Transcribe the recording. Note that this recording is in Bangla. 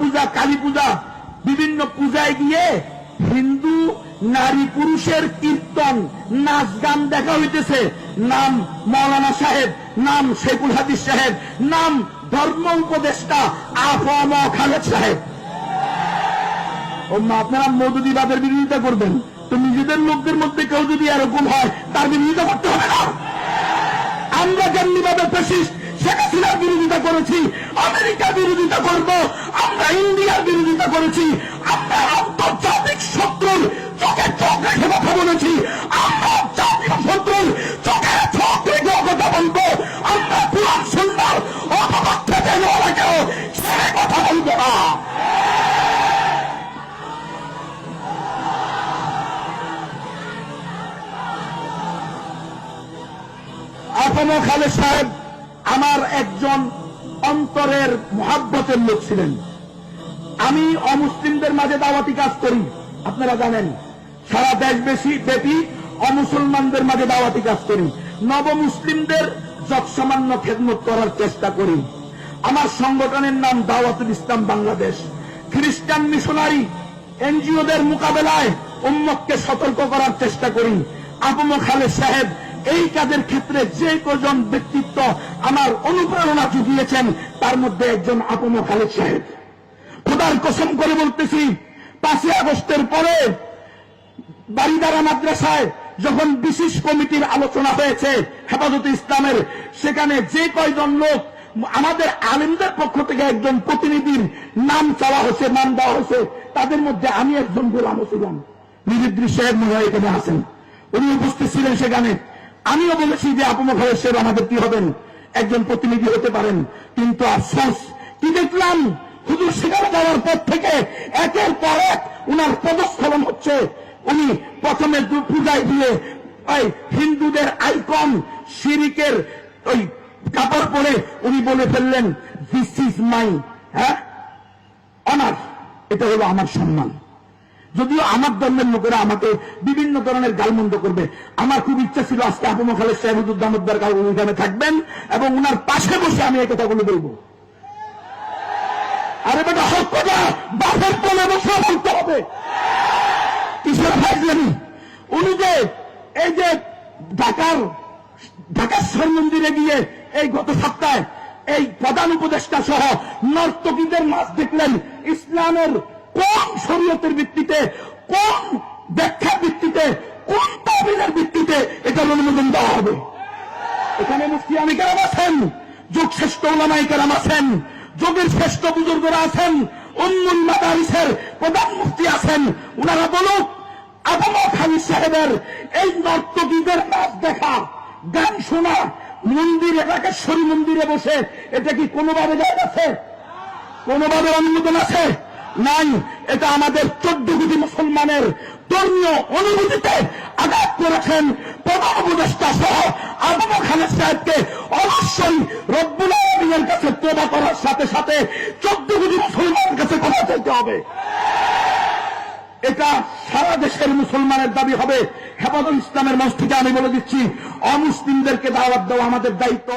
পূজা কালী পূজা, বিভিন্ন পূজায় গিয়ে হিন্দু, নারী, পুরুষের কীর্তন, নাচ গান দেখা হইতেছে। নাম মৌলানা সাহেব, নাম শেখুল হাদিস সাহেব, নাম ধর্ম উপদেষ্টা আফম খালেদ সাহেব। ও আপনারা মধুদিবাদের বিরোধিতা করবেন। তো নিজেদের লোকদের মধ্যে কেউ যদি এরকম হয়, তার বিরোধিতা করতে হবে না। আমরা যেমনিভাবে ফেসিস্ট শেখ হাসিনার বিরোধিতা করেছি আমেরিকার বিরোধিতা করব, আমরা ইন্ডিয়ার বিরোধিতা করেছি, আমরা আন্তর্জাতিক শত্রুর চোখে চোখ রেখে কথা বলেছি, আমরা জাতীয় শত্রুর চোখে চোখ রেখে কথা বলব, আমরা পুরান সুন্দর অপপক্ষে দেওয়ালাকেও ছেড়ে কথা বলব না। আফম খালেদ সাহেব, আমার একজন অন্তরের মহাব্বতের লোক ছিলেন। আমি অমুসলিমদের মাঝে দাওয়াতি কাজ করি, আপনারা জানেন। সারা দেশ বেশি ব্যাপী অমুসলমানদের মাঝে দাওয়াতি কাজ করি। নব মুসলিমদের যৎসামান্য খেদমত করার চেষ্টা করি। আমার সংগঠনের নাম দাওয়াতুল ইসলাম বাংলাদেশ। খ্রিস্টান মিশনারি এনজিওদের মোকাবেলায় উম্মতকে সতর্ক করার চেষ্টা করি। আবম খালেদ সাহেব এই কাজের ক্ষেত্রে যে কজন ব্যক্তিত্ব আমার অনুপ্রেরণা জুগিয়েছেন, তার মধ্যে একজন আপম খালেদ সাহেব। খোদার কসম করে বলতেছি, পাঁচই আগস্টের পরে বাড়িদারা মাদ্রাসায় যখন বিশেষ কমিটির আলোচনা হয়েছে হেফাজতে ইসলামের, সেখানে যে কয়জন লোক, আমাদের আলিমদের পক্ষ থেকে একজন প্রতিনিধির নাম চাওয়া হয়েছে, নাম দেওয়া হয়েছে, তাদের মধ্যে আমি একজন গোলাম ছিলাম। নিরিদ্রি সাহেব হয় এখানে আছেন। উনি উপস্থিত ছিলেন সেখানে। আমিও বলেছি যে খালেদ সাহেব আমাদের কি হবেন? একজন প্রতিনিধি হতে পারেন। কিন্তু আফসোস, কি দেখলাম? হুজুর সেখানে যাওয়ার পর থেকে একের পর এক উনার পদস্খলন হচ্ছে। উনি প্রথমে পূজায় দিয়ে হিন্দুদের আইকন শিরিকের ওই কাপড় পরে উনি বলে ফেললেন দিস ইজ মাই হ্যাঁ? অনার এটা হলো আমার সম্মান। যদিও আমার ধর্মের লোকেরা আমাকে বিভিন্ন ধরনের গালমন্দ করবে। আমার খুব ইচ্ছা ছিল আজকে আপম খালেদ সাহেব হুজুর দামোদ্দার থাকবেন এবং উনার পাশে বসে আমি এই কথাগুলো বলব। আরে বেটা হক কথা বাপের কোলে বসে বলতে হবে। কিসের ফাইজলামি উনি যে এই যে ঢাকার ঢাকার শর মন্দিরে গিয়ে এই গত সপ্তাহে এই প্রধান উপদেষ্টা সহ নর্তকীদের মাছ দেখলেন, ইসলামের কোন শরীয়তের ভিত্তিতে, কোন ব্যাখ্যার ভিত্তিতে, কোন তাবিলের ভিত্তিতে এটার অনুমোদন দেওয়া হবে? এখানে মুফতি আমি কেরাম আছেন, যুগ শ্রেষ্ঠ ওলামাই কেরাম আছেন, যোগের শ্রেষ্ঠ বুজুর্গরা আছেন উন্মুল মাদারিসের প্রধান মুফতি আছেন, উনারা বলুক আবমা খালি সাহেবের এই নর্তকীদের নাচ দেখা, গান শোনা, মন্দিরে রাকেশ্বরী মন্দিরে বসে, এটা কি কোনোভাবে যায় আছে কোনোভাবে অনুমোদন আছে? নাই, এটা আমাদের চোদ্দ কোটি মুসলমানের ধর্মীয় অনুভূতিতে আঘাত করেছেন প্রধান উপদেষ্টা সহ আবু খালেদ সাহেবকে অবশ্যই রব্বুল আলমীর কাছে তোবা করার সাথে সাথে চোদ্দ কোটি মুসলমানের কাছে ক্ষমা চাইতে হবে। এটা সারা দেশের মুসলমানের দাবি হবে। হেফাজত ইসলামের থেকে আমি বলে দিচ্ছি, অমুসলিমদেরকে দাওয়াত দেওয়া আমাদের দায়িত্ব।